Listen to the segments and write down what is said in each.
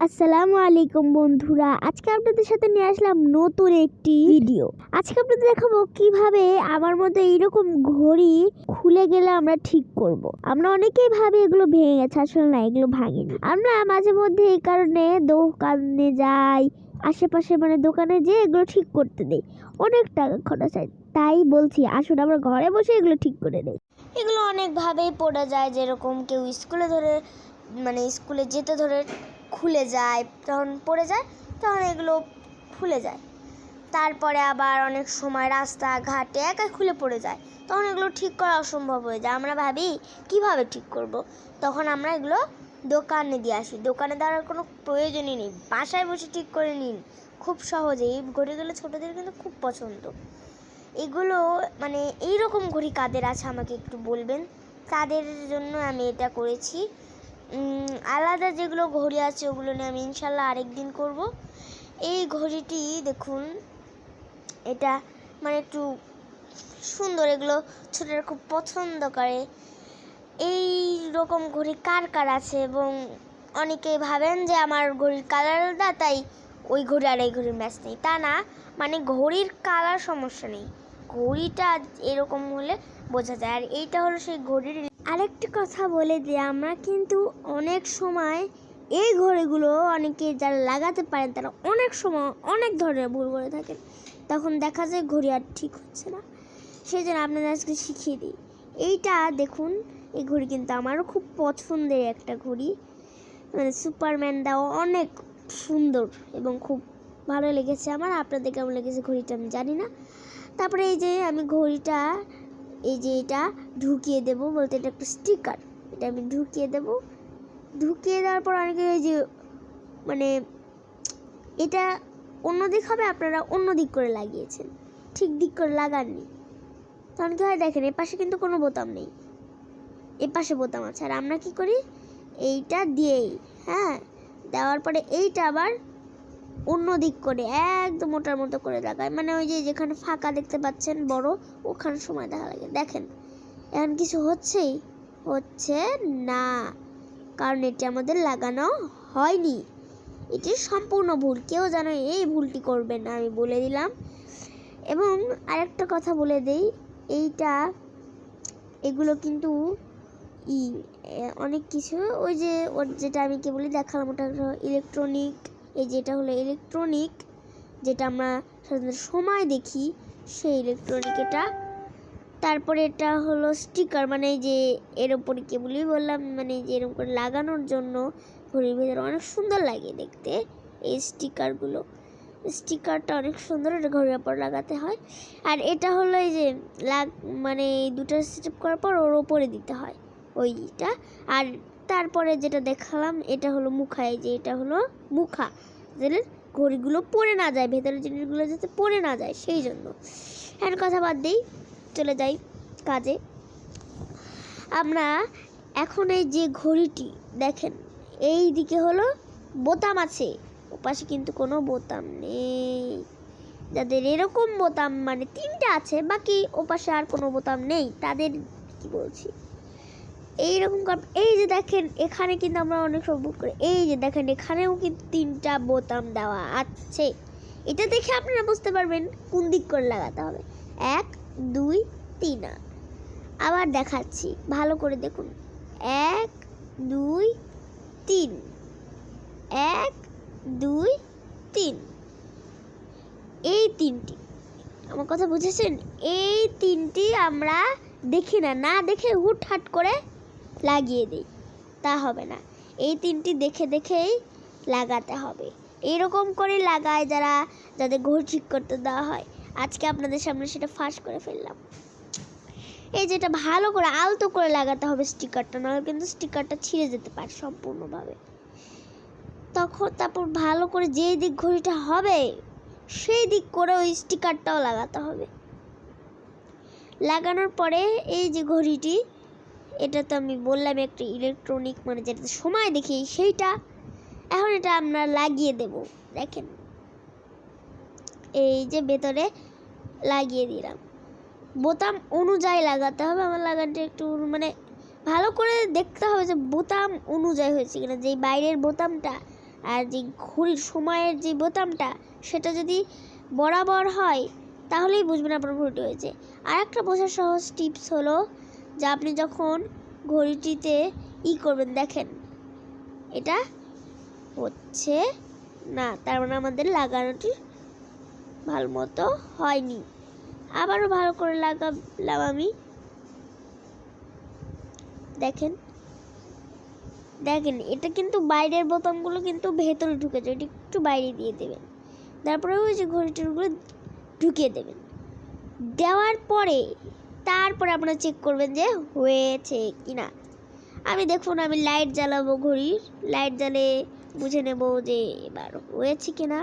আসসালামু আলাইকুম বন্ধুরা, আজকে আপনাদের সাথে নিয়ে আসলাম নতুন একটি ভিডিও আজকে আপনাদের দেখাবো কীভাবে আমার মধ্যে এইরকম ঘড়ি খুলে গেলে আমরা ঠিক করব। আমরা অনেকেই ভাবি এগুলো ভেঙে গেছে, আসলে না, এগুলো ভাঙেনি। আমরা মাঝে মধ্যে এই কারণে দোকানে যাই, আশেপাশে মানে দোকানে যেয়ে এগুলো ঠিক করতে দেই। অনেক টাকা খরচ হয়, তাই বলছি, আসুন আমরা ঘরে বসে এগুলো ঠিক করে দেই। এগুলো অনেকভাবেই পড়ে যায়, যেরকম কেউ স্কুলে ধরে মানে স্কুলে যেতে ধরে খুলে যায়, তখন পড়ে যায়, তখন এগুলো খুলে যায়। তারপরে আবার অনেক সময় রাস্তাঘাটে একা খুলে পড়ে যায়, তখন এগুলো ঠিক করা অসম্ভব হয়ে যায়। আমরা ভাবি, কীভাবে ঠিক করব। তখন আমরা এগুলো দোকানে দিয়ে আসি। দোকানে দেওয়ার কোনো প্রয়োজনই নেই। বাসায় বসে ঠিক করে নিন। খুব সহজে। এই ঘড়িগুলো ছোটোদের কিন্তু খুব পছন্দ। এগুলো মানে এই রকম ঘড়ি কাদের আছে আমাকে একটু বলবেন? তাদের জন্য আমি এটা করেছি। আলাদা যেগুলো ঘড়ি আছে ওগুলো নিয়ে আমি ইনশাল্লাহ আরেক দিন করব। এই ঘড়িটি দেখুন, এটা মানে একটু সুন্দর, এগুলো ছোটরা খুব পছন্দ করে। এই রকম ঘড়ি কার কার আছে? এবং অনেকেই ভাবেন যে আমার ঘড়ির কালার আলাদা, তাই ওই ঘড়ি আর এই ঘড়ির ম্যাচ নেই। তা না মানে ঘড়ির কালার সমস্যা নেই। ঘড়িটা এরকম হলে বোঝা যায়। আর এইটা হলো সেই ঘড়ির আরেকটা কথা বলে দিই, আমরা কিন্তু অনেক সময় এই ঘড়িগুলো অনেকে যারা লাগাতে পারেন, তারা অনেক সময় অনেক ধরনের ভুল করে থাকেন। তখন দেখা যায় ঘড়ি আর ঠিক হচ্ছে না। সেই জন্য আপনাদের আজকে শিখিয়ে দিই। এইটা দেখুন, এই ঘড়ি কিন্তু আমারও খুব পছন্দের একটা ঘড়ি। মানে সুপারম্যান দাও, অনেক সুন্দর এবং খুব ভালো লেগেছে আমার। আপনাদের কেমন লেগেছে ঘড়িটা আমি জানি না। তারপরে এই যে আমি ঘড়িটা এই যে এটা ঢুকিয়ে দেব বলতে এটা একটা স্টিকার এটা আমি ঢুকিয়ে দেব। ঢুকিয়ে দেওয়ার পর অনেকে এই যে মানে এটা অন্য দিক হবে, আপনারা অন্য দিক করে লাগিয়েছেন। ঠিক দিক করে লাগাননি। তখন কি হয় দেখেন, এ পাশে কিন্তু কোনো বোতাম নেই। এ পাশে বোতাম আছে। আর আমরা কি করি? এইটা দিয়েই হ্যাঁ? দেওয়ার পরে এইটা আবার অন্য দিক করে, একদম ওটার মতো করে লাগায়। মানে ওই যে যেখানে ফাঁকা দেখতে পাচ্ছেন বড়, ওখানে সময় দেখা লাগে। দেখেন, এখন কিছু হচ্ছেই? হচ্ছে না, কারণ এটি আমাদের লাগানো হয়নি। এটি সম্পূর্ণ ভুল, কেউ যেন এই ভুলটি করবেন না আমি বলে দিলাম। এবং আরেকটা কথা বলে দেই, এইটা, এগুলো কিন্তু ই অনেক কিছু, ওই যে, ওর যেটা আমি কি বলি, দেখালাম, ওটা ইলেকট্রনিক এই যেটা হলো ইলেকট্রনিক যেটা আমরা সাধারণত সময় দেখি, সেই ইলেকট্রনিক এটা। তারপরে এটা হলো স্টিকার মানে যে এর উপরে কেবলই বললাম মানে যে এরকম করে লাগানোর জন্য ঘড়ির ভেতরে অনেক সুন্দর লাগে দেখতে, এই স্টিকারগুলো স্টিকারটা অনেক সুন্দর, এটা ঘড়ির ওপর লাগাতে হয়। আর এটা হলো এই যে লাগ মানে দুটো স্টেপ করার পর ওর ওপরে দিতে হয় ওইটা আর তারপরে যেটা দেখালাম, এটা হলো মুখা, এই যে এটা হলো মুখা। যাতে ঘড়িগুলো পড়ে না যায়, ভেতরের জিনিসগুলো যাতে পড়ে না যায়, সেই জন্য। এখন কথা বাদ দিই, চলে যাই কাজে। আমরা এখন এই যে ঘড়িটি, দেখেন, এই দিকে হলো বোতাম আছে, ওপাশে কিন্তু কোনো বোতাম নেই। যাদের এরকম বোতাম মানে তিনটা আছে, বাকি ওপাশে আর কোনো বোতাম নেই, তাদের কি বলছি? এইরকম এই যে দেখেন, এখানে কিন্তু আমরা অনেক সব বুক করি। এই যে দেখেন, এখানেও কিন্তু তিনটা বোতাম দেওয়া আছে। এটা দেখে আপনারা বুঝতে পারবেন কোন দিক করে লাগাতে হবে। এক, দুই, তিন। আবার দেখাচ্ছি, ভালো করে দেখুন। এক, দুই, তিন। এক, দুই, তিন। এই তিনটি। আমার কথা বুঝেছেন? এই তিনটি আমরা দেখি না না দেখে হুটহাট করে লাগিয়ে দিই। তা হবে না। এই তিনটি দেখে দেখেই লাগাতে হবে। এরকম করে লাগায় যারা, যাদের ঘর ঠিক করতে দেওয়া হয়। আজকে আপনাদের সামনে সেটা ফাঁস করে ফেললাম। এই যেটা ভালো করে আলতো করে লাগাতে হবে স্টিকারটা, নাহলে কিন্তু স্টিকারটা ছিঁড়ে যেতে পারে সম্পূর্ণভাবে। তখন তারপর ভালো করে যেই দিক ঘড়িটা হবে, সেই দিক করে ওই স্টিকারটাও লাগাতে হবে। লাগানোর পরে এই যে ঘড়িটি এটা তো আমি বললাম একটা ইলেকট্রনিক মানে যেটা সময় দেখি সেইটা। এখন এটা আমরা লাগিয়ে দেব, দেখেন। এই যে ভেতরে লাগিয়ে দিলাম। বোতাম অনুযায়ী লাগাতে হবে, আমার লাগানটা একটু মানে ভালো করে দেখতে হবে যে বোতাম অনুযায়ী হয়েছে কিনা। যেই বাইরের বোতামটা আর যে ঘড়ির সময়ের যে বোতামটা, সেটা যদি বরাবর হয়, তাহলেই বুঝবেন আপনার ঘড়িটি হয়েছে। আর একটা বোঝার সহজ টিপস হলো যে আপনি যখন ঘড়িটিতে ই করবেন, দেখেন, এটা হচ্ছে না, তার মানে আমাদের লাগানোটি ভালো মতো হয়নি। আবারও ভালো করে লাগালাম আমি। দেখেন দেখেন, এটা কিন্তু বাইরের বোতামগুলো কিন্তু ভেতরে ঢুকেছে এটা একটু বাইরে দিয়ে দেবেন। তারপরে ওই যে ঘড়িটিগুলো ঢুকিয়ে দেবেন। দেওয়ার পরে তারপরে আপনারা চেক করবেন যে হয়েছে কি না আমি দেখুন, আমি লাইট জ্বালাবো ঘড়ির। লাইট জ্বালে বুঝে নেব যে এবার হয়েছে কি না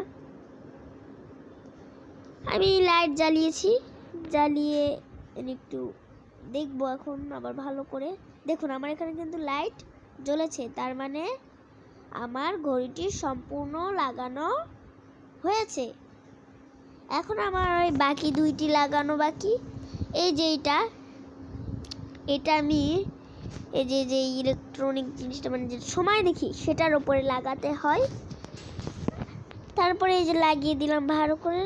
আমি লাইট জ্বালিয়েছি। জ্বালিয়ে একটু দেখব এখন আবার ভালো করে। দেখুন, আমার এখানে কিন্তু লাইট জ্বলেছে। তার মানে আমার ঘড়িটি সম্পূর্ণ লাগানো হয়েছে। এখন আমার ওই বাকি দুইটি লাগানো বাকি। এই যে এটা এটা আমি এই যে যে ইলেকট্রনিক জিনিসটা মানে যে সময় দেখি সেটার উপরে লাগাতে হয়। তারপরে এই যে লাগিয়ে দিলাম ভালো করে,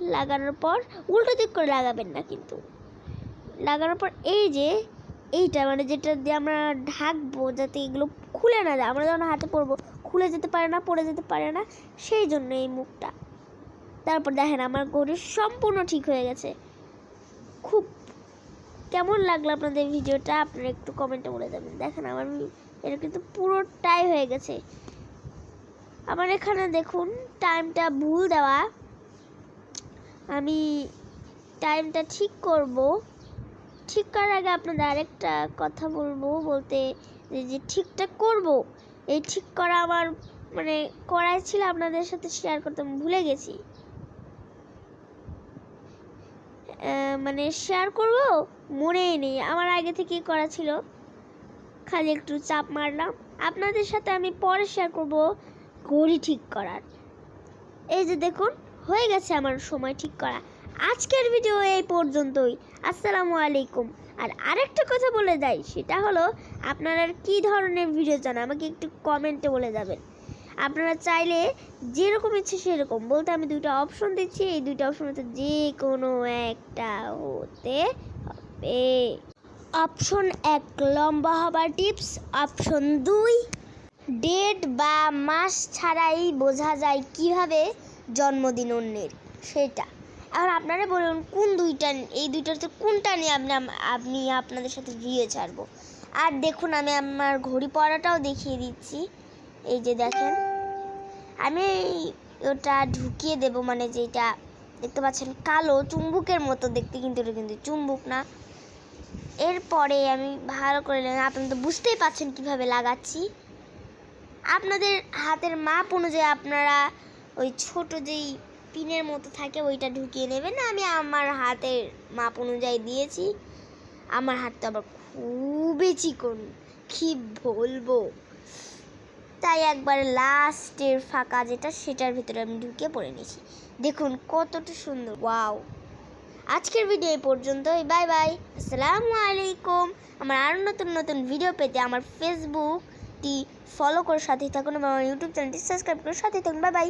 লাগানোর পর উল্টো দিক করে লাগাবেন না কিন্তু। লাগানোর পর এই যে, এইটা মানে যেটা দিয়ে আমরা ঢাকবো যাতে এগুলো খুলে না যায়, আমরা যখন হাতে পরবো, খুলে যেতে পারে না, পড়ে যেতে পারে না, সেই জন্য এই মুখটা। তারপর দেখেন আমার ঘড়ি সম্পূর্ণ ঠিক হয়ে গেছে। খুব কেমন লাগল আপনাদের ভিডিওটা? আপনারা একটু কমেন্টে বলে দেবেন। দেখেন আমার এটা কিন্তু পুরোটাই হয়ে গেছে। আমার এখানে দেখুন টাইমটা ভুল দেওয়া। আমি টাইমটা ঠিক করব। ঠিক করার আগে আপনাদের আরেকটা কথা বলব, বলতে যে ঠিকটা করব। এই ঠিক করা আমার মানে করাই ছিল আপনাদের সাথে শেয়ার করতে ভুলে গেছি। মানে শেয়ার করব? মনেই নেই। আমার আগে থেকেই করা ছিল। খালি একটু চাপ মারলাম। আপনাদের সাথে আমি পরে শেয়ার করব ঘড়ি ঠিক করার। এই যে দেখুন, হয়ে গেছে আমার সময় ঠিক করা। আজকের ভিডিও এই পর্যন্তই। আসসালামু আলাইকুম। আর আরেকটা কথা বলে যাই সেটা হলো, আপনারা কি ধরনের ভিডিও চান? আমাকে একটু কমেন্টে বলে যাবেন। আপনারা চাইলে যেরকম ইচ্ছে সেরকম। বলতে আমি দুইটা অপশন দিচ্ছি, এই দুইটা অপশন হচ্ছে যে কোনো একটা হতে হবে। অপশন এক, লম্বা হবার টিপস অপশন দুই ডেট বা মাস ছাড়াই বোঝা যায় কীভাবে জন্মদিন অন্যের সেটা। এখন আপনারা বলুন, কোন দুইটা, এই দুইটাতে কোনটা নিয়ে আপনি আপনি আপনাদের সাথে ভিডিও ছাড়বো। আর দেখুন, আমি আমার ঘড়ি পড়াটাও দেখিয়ে দিচ্ছি। এই যে দেখেন, আমি ওটা ঢুকিয়ে দেব মানে যেটা দেখতে পাচ্ছেন, কালো চুম্বুকের মতো দেখতে কিন্তু এটা কিন্তু চুম্বুক না। এরপরে আমি ভালো করে। আপনারা তো বুঝতেই পাচ্ছেন কীভাবে লাগাচ্ছি। আপনাদের হাতের মাপ অনুযায়ী আপনারা ওই ছোট যেই পিনের মতো থাকে, ওইটা ঢুকিয়ে নেবেন আমি আমার হাতের মাপ অনুযায়ী দিয়েছি। আমার হাতটা আবার খুবই চিকন, কি বলব? তাই একবার লাস্টের ফাঁকা যেটা, সেটার ভিতরে আমি ঢুকে পড়ে নিয়েছি। দেখুন কতটা সুন্দর। ওয়াও আজকের ভিডিও এই পর্যন্তই। বাই বাই আসসালামু আলাইকুম। আমার আরও নতুন নতুন ভিডিও পেতে আমার ফেসবুকটি ফলো করে সাথে থাকুন এবং আমার ইউটিউব চ্যানেলটি সাবস্ক্রাইব করে সাথে থাকুন। Bye bye